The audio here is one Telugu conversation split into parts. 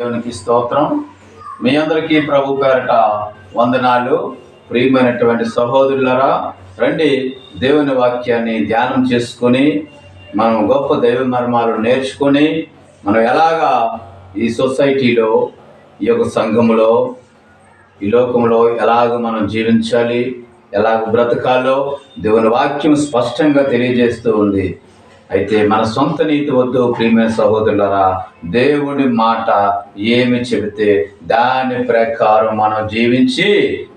దేవునికి స్తోత్రం. మీ అందరికీ ప్రభు పేరట వందనాలు. ప్రియమైనటువంటి సహోదరులరా రండి దేవుని వాక్యాన్ని ధ్యానం చేసుకొని మనం గొప్ప దైవ మర్మాలు నేర్చుకొని మనం ఎలాగా ఈ సొసైటీలో ఈ యొక్క సంఘములో ఈ లోకంలో ఎలాగ మనం జీవించాలి ఎలాగ బ్రతకాలో దేవుని వాక్యం స్పష్టంగా తెలియజేస్తూ ఉంది. అయితే మన సొంత నీతి వద్దు ప్రియమైన సహోదరులరా. దేవుడి మాట ఏమి చెబితే దాని ప్రకారం మనం జీవించి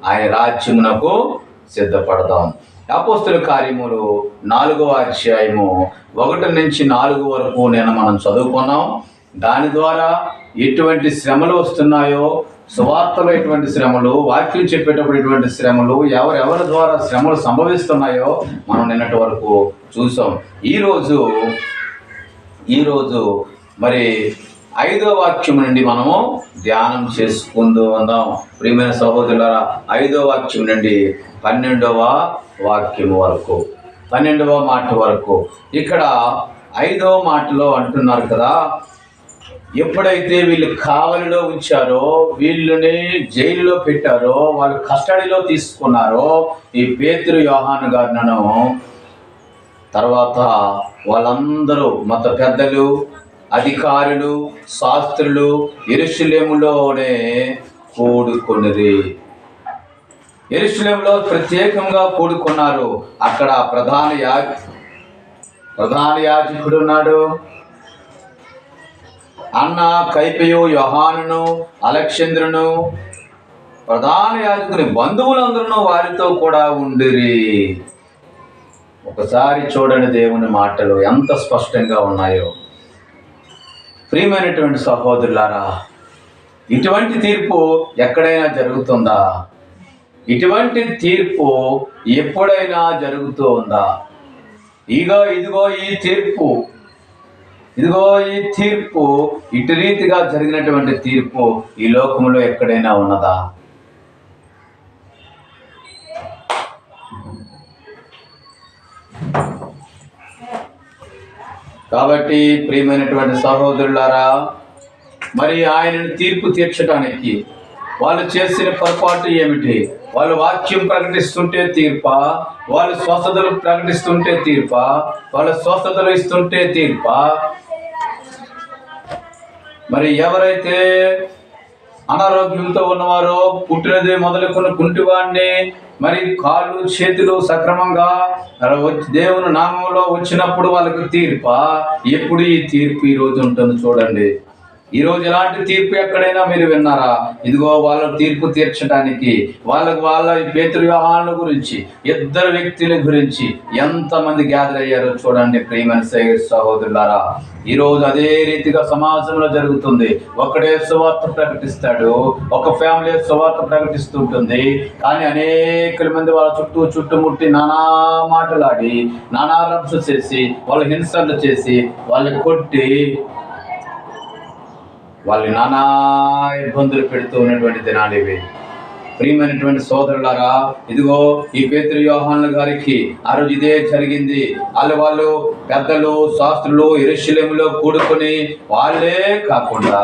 ఆయన రాజ్యమునకు సిద్ధపడదాం. అపోస్తుల కార్యములు నాలుగవ అధ్యాయము ఒకటి నుంచి నాలుగు వరకు నేను మనం చదువుకున్నాం. దాని ద్వారా ఎటువంటి శ్రమలు వస్తున్నాయో సువార్తలో ఎటువంటి శ్రమలు వాక్యం చెప్పేటప్పుడు ఎటువంటి శ్రమలు ఎవరెవరి ద్వారా శ్రమలు సంభవిస్తున్నాయో మనం నిన్నటి వరకు చూసాం. ఈరోజు ఈరోజు మరి ఐదో వాక్యం నుండి మనము ధ్యానం చేసుకుంటూ ఉందాం. ప్రియమైన సహోదరులారా ఐదో వాక్యం నుండి పన్నెండవ వాక్యం వరకు పన్నెండవ మాట వరకు. ఇక్కడ ఐదవ మాటలో అంటున్నారు కదా ఎప్పుడైతే వీళ్ళు కావలిలో ఉంచారో వీళ్ళని జైల్లో పెట్టారో వాళ్ళు కస్టడీలో తీసుకున్నారో ఈ పేతురు యోహాను గారినను తర్వాత వాళ్ళందరూ మత పెద్దలు అధికారులు శాస్త్రులు ఎరుషులేములోనే కూడుకొనిరి. ఎరుషులేములో ప్రత్యేకంగా కూడుకున్నారు. అక్కడ ప్రధాన యా ప్రధాన యాజకుడు ఉన్నాడు. అన్న కైపయు యోహానును అలక్షంద్రును ప్రధాన యాజకుని బంధువులందరూ వారితో కూడా ఉండిరి. ఒకసారి చూడండి దేవుని మాటలు ఎంత స్పష్టంగా ఉన్నాయో. ప్రియమైనటువంటి సహోదరులారా ఇటువంటి తీర్పు ఎక్కడైనా జరుగుతుందా? ఇటువంటి తీర్పు ఎప్పుడైనా జరుగుతూ ఉందా? ఇగో ఇదిగో ఈ తీర్పు. ఇదిగో ఈ తీర్పు ఇటు రీతిగా జరిగినటువంటి తీర్పు ఈ లోకంలో ఎక్కడైనా ఉన్నదా? కాబట్టి ప్రియమైనటువంటి సహోదరులారా మరి ఆయనను తీర్పు తీర్చడానికి వాళ్ళు చేసిన పొరపాటు ఏమిటి? వాళ్ళు వాక్యం ప్రకటిస్తుంటే తీర్ప? వాళ్ళు స్వస్థతలు ప్రకటిస్తుంటే తీర్ప? వాళ్ళు స్వస్థతలు ఇస్తుంటే తీర్ప? మరి ఎవరైతే అనారోగ్యంతో ఉన్నవారో పుట్టినది మొదలుకున్న కుంటివాడిని మరి కాళ్ళు చేతులు సక్రమంగా వచ్చి దేవుని నామంలో వచ్చినప్పుడు వాళ్ళకి తీర్ప? ఎప్పుడు ఈ తీర్పు ఈ రోజు ఉంటుంది చూడండి. ఈ రోజు ఎలాంటి తీర్పు ఎక్కడైనా మీరు విన్నారా? ఇదిగో వాళ్ళ తీర్పు తీర్చడానికి వాళ్ళకు వాళ్ళ పేతృ వ్యవహారాల గురించి ఇద్దరు వ్యక్తుల గురించి ఎంతమంది గ్యాదర్ అయ్యారో చూడండి ప్రియమైన సహ- సహోదరులారా. ఈరోజు అదే రీతిగా సమాజంలో జరుగుతుంది. ఒకడే సువార్త ప్రకటిస్తాడు ఒక ఫ్యామిలీ సువార్త ప్రకటిస్తుంటుంది కానీ అనేక మంది వాళ్ళ చుట్టూ చుట్టుముట్టి నానా మాటలాడి నానా రప్స్ చేసి వాళ్ళ హింసలు చేసి వాళ్ళని కొట్టి వాళ్ళు నానా ఇబ్బందులు పెడుతూ ఉన్నటువంటి దినాలు ఇవి. ప్రియమైనటువంటి సోదరులారా ఇదిగో ఈ పేతృ యోహాన్ల గారికి ఆ రోజు ఇదే జరిగింది. వాళ్ళు వాళ్ళు పెద్దలు శాస్త్రులు ఎరుశలేములో కూడుకొని వాళ్ళే కాకుండా